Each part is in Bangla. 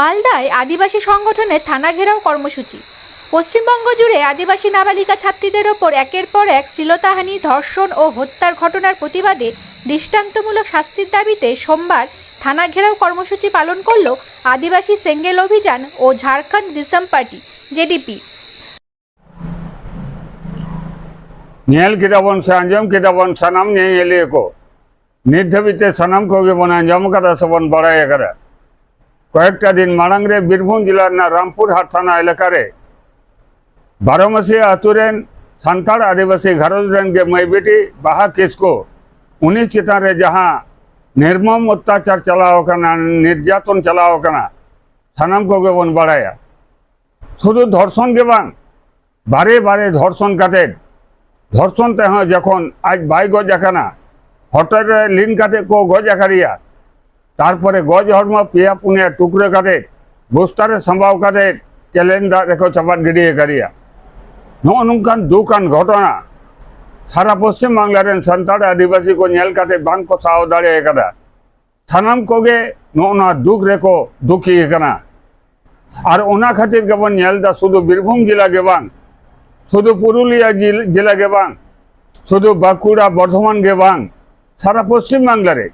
মালদায় আদিবাসী সংগঠনের থানা ঘেরাও কর্মসূচি। পশ্চিমবঙ্গ জুড়ে আদিবাসী নাবালিকা ছাত্রীদের ওপর একের পর এক শ্লীলতাহানি, ধর্ষণ ও হত্যার ঘটনার প্রতিবাদে দৃষ্টান্তমূলক শাস্তির দাবিতে সোমবার থানা ঘেরাও কর্মসূচি পালন করল আদিবাসী সেঙ্গেল অভিযান ও ঝাড়খণ্ড দিসম পার্টি, জেডিপি। নেল কিতাবন সে, আঞ্জম কিতাবন সানাম নেই এলিয়ে কো নির্ধাবিতে সানাম কোগে বনাঞ্জম কাদা সবন বড়াই একারা કયેકટા દિન માણંગરે બિરભૂમ જિલ્લાના રામપુર હાથાના એલકારે બારોમસી અતુરેન સાંથાળ આદિવાસી ઘરોજરેન કે મય બેટી બાહા કિસ્કો ઉની ચિતાન રે જહાં નિર્મમ અત્યાચાર ચલાવો કના નિર્યાતન ચલાવો કના সানাম কোকে বন বাড়ায়া শুধু ধর্ষণ কে বাং বারে বারে ধর্ষণ কাতে ধর্ষণ তেহ যখন আজ বাই গজ একানা হঠাৎ লিন কাতে কো গজ একারিয়া তারপরে গজ হর্ম পেয়া পুনিয়া টুকরে কাতে বস্তারে সম্ভব কাতে ক্যালেন্ডার রেখো চাপাত গিডিয়ে কারিয়া ᱱᱚᱜᱼᱚ ᱱᱚᱝᱠᱟᱱ ᱫᱩᱠᱟᱱ ᱜᱷᱚᱴᱚᱱᱟ সারা পশ্চিম বাংলা রেন সান্তাড় আদিবাসী কো ᱧᱮᱞ ᱠᱟᱛᱮ ᱵᱟᱝ ᱠᱚ ᱥᱟᱦᱟᱣ ᱫᱟᱲᱮ ᱟᱠᱟᱫᱟ ᱥᱟᱱᱟᱢ ᱠᱚᱜᱮ ᱱᱚᱜᱼᱚ ᱱᱚᱣᱟ ᱫᱩᱠ ᱨᱮᱠᱚ ᱫᱩᱠᱷᱤ ᱟᱠᱟᱱᱟ আর ওনা খাতির গেবন ᱧᱮᱞᱫᱟ শুধু বীরভূম জেলা গে বাং শুধু পুরুলিয়া জিল- জেলা গে বাং শুধু বাঁকুড়া বর্ধমান গে বাং সারা পশ্চিম বাংলা রে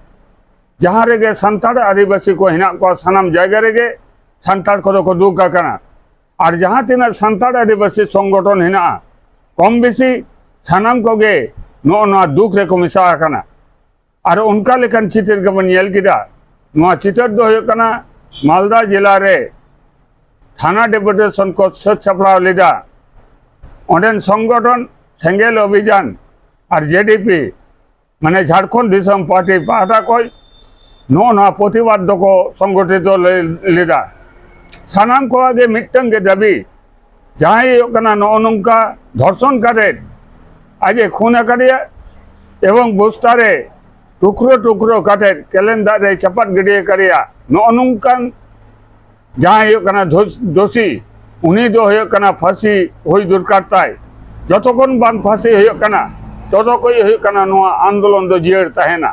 ᱡᱟᱦᱟᱸ ᱨᱮᱜᱮ ᱥᱟᱱᱛᱟᱲ ᱟᱹᱫᱤᱵᱟᱹᱥᱤ ᱠᱚ ᱦᱮᱱᱟᱜ ᱠᱚᱣᱟ ᱥᱟᱱᱟᱢ ᱡᱟᱭᱜᱟ ᱨᱮᱜᱮ ᱥᱟᱱᱛᱟᱲ ᱠᱚᱫᱚ ᱠᱚ ᱫᱩᱠ ᱟᱠᱟᱱᱟ ᱟᱨ ᱡᱟᱦᱟᱸ ᱛᱤᱱᱟᱹᱜ ᱥᱟᱱᱛᱟᱲ ᱟᱹᱫᱤᱵᱟᱹᱥᱤ ᱥᱚᱝᱜᱚᱴᱷᱚᱱ ᱦᱮᱱᱟᱜᱼᱟ ᱠᱚᱢ ᱵᱮᱥᱤ ᱥᱟᱱᱟᱢ ᱠᱚᱜᱮ ᱱᱚᱜᱼᱚ ᱱᱚᱣᱟ ᱫᱩᱠ ᱨᱮᱠᱚ ᱢᱮᱥᱟ ᱟᱠᱟᱱᱟ ᱟᱨ ᱚᱱᱠᱟ ᱞᱮᱠᱟᱱ ᱪᱤᱛᱟᱹᱨ ᱜᱮᱵᱚᱱ ᱧᱮᱞ ᱠᱮᱫᱟ ᱱᱚᱣᱟ ᱪᱤᱛᱟᱹᱨ ᱫᱚ ᱦᱩᱭᱩᱜ ᱠᱟᱱᱟ ᱢᱟᱞᱫᱟ ᱡᱮᱞᱟ ᱨᱮ ᱛᱷᱟᱱᱟ ᱰᱮᱯᱩᱴᱮᱥᱚᱱ ᱠᱚ ᱥᱟᱹᱛ ᱥᱟᱯᱲᱟᱣ ᱞᱮᱫᱟ ᱚᱸᱰᱮᱱ ᱥᱚᱝᱜᱚᱴᱷᱚᱱ ᱥᱮᱸᱜᱮᱞ ᱚᱵᱷᱤᱡᱟᱱ আর জেডিপি মানে ঝাড়খণ্ড দিশম পার্টি পাহাটা কয় નો ના પોથીવાદ દકો સંગઠિતો લીધા সানাম কোয়াগে মিটটাঙ্গে দাবি যাহাই ওখানে ধর্ষণ কারে আজ খুন খুনাকারী এবং বস্তারে টুকরো টুকরো কাঠের ক্যালেন্ডারে চাপাত গিড়িয়ে কারিয়া। নৌকান যাহাই দোষী, উনি ফাঁসি হই দরকার তাই যতক্ষণ বান ফাঁসি হয়ে আন্দোলন জিয়ার তাহেনা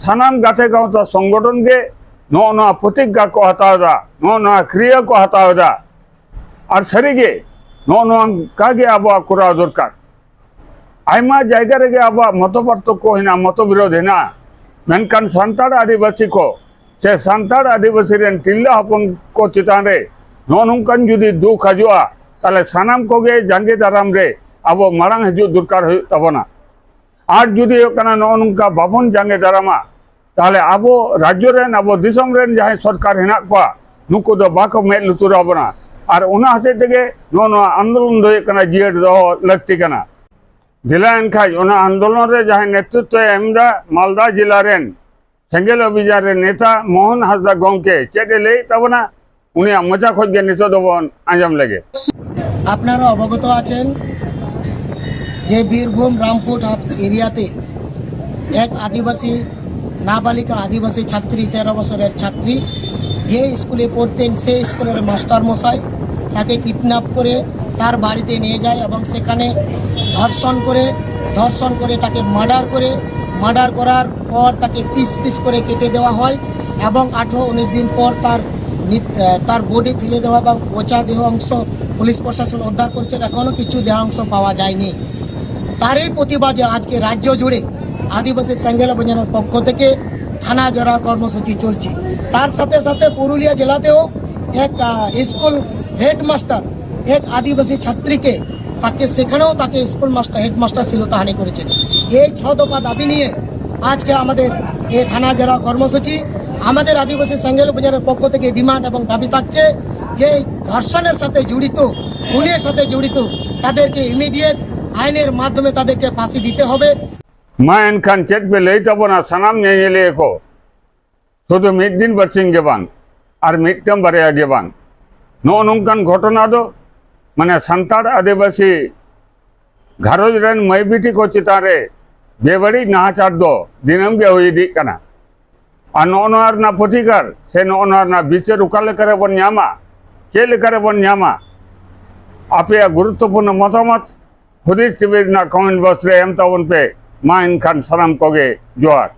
사람 같은 가운데 সংগঠনকে 너나 প্রতিজ্ঞাকে হতাওদা 너나 ক্রিয়াকে হতাওদা আর শরীরে 너나 কাগে আবহাওয়া করা দরকার। আইমা জায়গা রেগে আবহাওয়া মতপার্থক্য হয় না মতবিরোধ হয় না মেনকান সান্তাড় আদিবাসী কো, সে সান্তাড় আদিবাসী রেন টিল্লা হপন কো চিতান। রে ননকান যদি দুঃখ হাজুয়া, তাহলে সানাম কগে জাঙ্গে দারাম রে আবো মারাং হাজু দরকার হয়ে তাবনা। ᱟᱨ ᱡᱩᱫᱤ ᱦᱩᱭᱩᱜ ᱠᱟᱱᱟ ᱱᱚᱜᱼᱚ ᱱᱚᱝᱠᱟ ᱵᱟᱵᱚᱱ ᱡᱟᱸᱜᱮ ᱫᱟᱨᱟᱢᱟ ᱛᱟᱦᱚᱞᱮ ᱟᱵᱚ ᱨᱟᱡᱽᱡᱚ ᱨᱮᱱ ᱟᱵᱚ ᱫᱤᱥᱚᱢ ᱨᱮᱱ ᱡᱟᱦᱟᱸᱭ ᱥᱚᱨᱠᱟᱨ ᱦᱮᱱᱟᱜ ᱠᱚᱣᱟ ᱱᱩᱠᱩ ᱫᱚ ᱵᱟᱠᱚ ᱢᱮᱫ ᱞᱩᱛᱩᱨ ᱟᱵᱚᱱᱟ ᱟᱨ ᱚᱱᱟ ᱦᱚᱛᱮᱡ ᱛᱮᱜᱮ ᱱᱚᱜᱼᱚ ᱱᱚᱣᱟ ᱟᱱᱫᱳᱞᱚᱱ ᱫᱚ ᱦᱩᱭᱩᱜ ᱠᱟᱱᱟ ᱡᱤᱭᱟᱹᱲ ᱫᱚᱦᱚ ᱞᱟᱹᱠᱛᱤ ᱠᱟᱱᱟ ᱫᱮᱞᱟᱭᱮᱱ ᱠᱷᱟᱡ ᱚᱱᱟ ᱟᱱᱫᱳᱞᱚᱱ ᱨᱮ ᱡᱟᱦᱟᱸᱭ ᱱᱮᱛᱨᱤᱛᱚᱭ ᱮᱢᱫᱟ ᱢᱟᱞᱫᱟ ᱡᱮᱞᱟ ᱨᱮᱱ ᱥᱮᱸᱜᱮᱞ ᱚᱵᱷᱤᱡᱟᱱ ᱨᱮᱱ ᱱᱮᱛᱟ ᱢᱳᱦᱚᱱ ᱦᱟᱸᱥᱫᱟ ᱜᱚᱢᱠᱮ ᱪᱮᱫ ᱮ ᱞᱟᱹᱭᱮᱫ ᱛᱟᱵᱚᱱᱟ ᱩᱱᱤᱭᱟᱜ ᱢᱚᱪᱟ ᱠᱷᱚᱡ ᱜᱮ ᱱᱤᱛᱚᱜ ᱫᱚᱵᱚᱱ ᱟᱸᱡᱚᱢ ᱞᱮᱜᱮ আপনারা অবগত আছেন যে বীরভূম রামপুর এরিয়াতে এক আদিবাসী নাবালিকা আদিবাসী ছাত্রী, তেরো বছরের ছাত্রী, যে স্কুলে পড়তেন সেই স্কুলের মাস্টার মশাই তাকে কিডন্যাপ করে তার বাড়িতে নিয়ে যায় এবং সেখানে ধর্ষণ করে ধর্ষণ করে তাকে মার্ডার করে, মার্ডার করার পর তাকে পিস পিস করে কেটে দেওয়া হয় এবং আঠেরো উনিশ দিন পর তার তার বডি ফেলে দেওয়া এবং পচা দেহ অংশ পুলিশ প্রশাসন উদ্ধার করছেন এখনও কিছু দেহাংশ পাওয়া যায়নি। তারই প্রতিবাদে আজকে রাজ্য জুড়ে আদিবাসী স্যাঙ্গেল অভিযানের পক্ষ থেকে থানা জেরা কর্মসূচি চলছে। তার সাথে সাথে পুরুলিয়া জেলাতেও এক স্কুল হেডমাস্টার, এক আদিবাসী ছাত্রীকে তাকে সেখানেও তাকে স্কুল মাস্টার, হেডমাস্টার শিলতাহানি করেছেন। এই ছ দফা দাবি নিয়ে আজকে আমাদের এই থানা জেরা কর্মসূচি। আমাদের আদিবাসী স্যাঙ্গেল অভিযানের পক্ষ থেকে ডিমান্ড এবং দাবি থাকছে যে ধর্ষণের সাথে জড়িত, খুনের সাথে জড়িত তাদেরকে ইমিডিয়েট আইনের মাধ্যমে তাদেরকে ফাঁসি দিতে হবে। মায়ন খান চেটবে না সানাম নিয়ে এখো। শুধু মিদ্দিন বার্সিং গেবান আর মিটটাম বারেয়া গেবান নো নংকান ঘটনা দো মানে সান্তার আদিবাসী ঘারোজ রেন মাইবিটি কো চিতারে বেবাড়ি চার দো, দিনম গে হই দি কানা। আর নো নো আর না প্রতিকার সে নো নো আর না বিচার উকালে করে বন নিয়ামা কে লেখারে বন নিয়ামা। আপে গুরুত্বপূর্ণ মতামত खुदिस ना कमेंट बॉक्स रे एम ताउन पे मां इनखान सलाम कोगे जोहार